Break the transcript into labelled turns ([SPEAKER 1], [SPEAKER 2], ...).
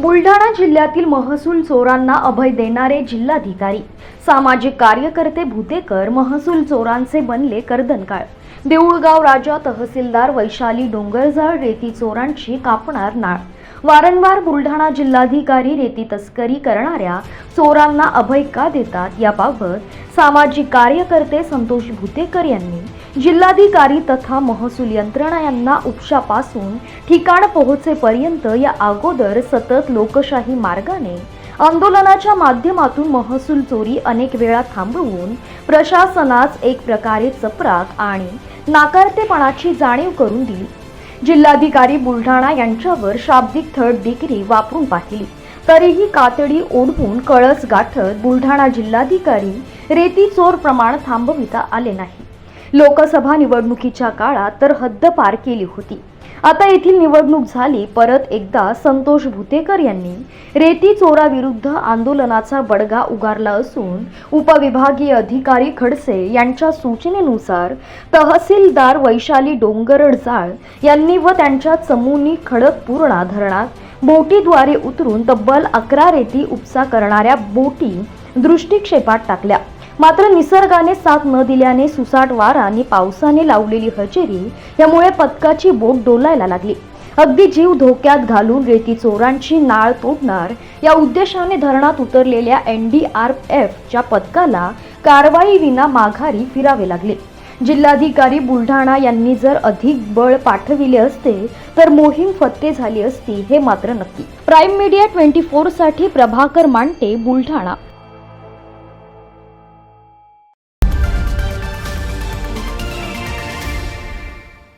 [SPEAKER 1] बुलढाणा जिल्ह्यातील महसूल चोरांना अभय देणारे जिल्हाधिकारी. सामाजिक कार्यकर्ते भुतेकर महसूल चोरांचे बनले कर्दनकाळ. देऊळगाव राजा तहसीलदार वैशाली डोंगरजाळ रेती चोरांची कापणार नाळ. वारंवार बुलढाणा जिल्हाधिकारी रेती तस्करी करणाऱ्या चोरांना अभय का देतात याबाबत सामाजिक कार्यकर्ते संतोष भुतेकर यांनी जिल्हाधिकारी तथा महसूल यंत्रणा यांना उपशापासून ठिकाण पोहोचेपर्यंत या अगोदर सतत लोकशाही मार्गाने आंदोलनाच्या माध्यमातून महसूल चोरी अनेक वेळा थांबवून प्रशासनास एक प्रकारे चपराक आणि नाकारतेपणाची जाणीव करून दिली. जिल्हाधिकारी बुलढाणा यांच्यावर शाब्दिक थर्ड डिग्री वापरून पाहिली. तरीही कातडी ओढवून कळस गाठत बुलढाणा जिल्हाधिकारी रेती चोर प्रमाण थांबविता आले नाही. लोकसभा निवडणुकीच्या काळात तर हद्द पार केली होती. आता येथील निवडणूक झाली परत एकदा संतोष भुतेकर यांनी रेती चोराविरुद्ध आंदोलनाचा बडगा उगारला असून उपविभागीय अधिकारी खडसे यांच्या सूचनेनुसार तहसीलदार वैशाली डोंगरड जाळ यांनी व त्यांच्या चमूनी खडकपूर्णा धरणात बोटीद्वारे उतरून तब्बल अकरा रेती उपसा करणाऱ्या बोटी दृष्टिक्षेपात टाकल्या. मात्र निसर्गाने साथ न दिल्याने सुसाट वारा आणि पावसाने लावलेली हजेरी यामुळे पथकाची बोट डोलायला लागली. अगदी जीव धोक्यात घालून रेती चोरांची नाळ तोडणार या उद्देशाने धरणात उतरलेल्या एन डी आर एफच्या पथकाला कारवाई विना माघारी फिरावे लागले. जिल्हाधिकारी बुलढाणा यांनी जर अधिक बळ पाठविले असते तर मोहीम फत्ते झाली असती हे मात्र नक्की. प्राईम मीडिया ट्वेंटी फोरसाठी प्रभाकर मांटे बुलढाणा.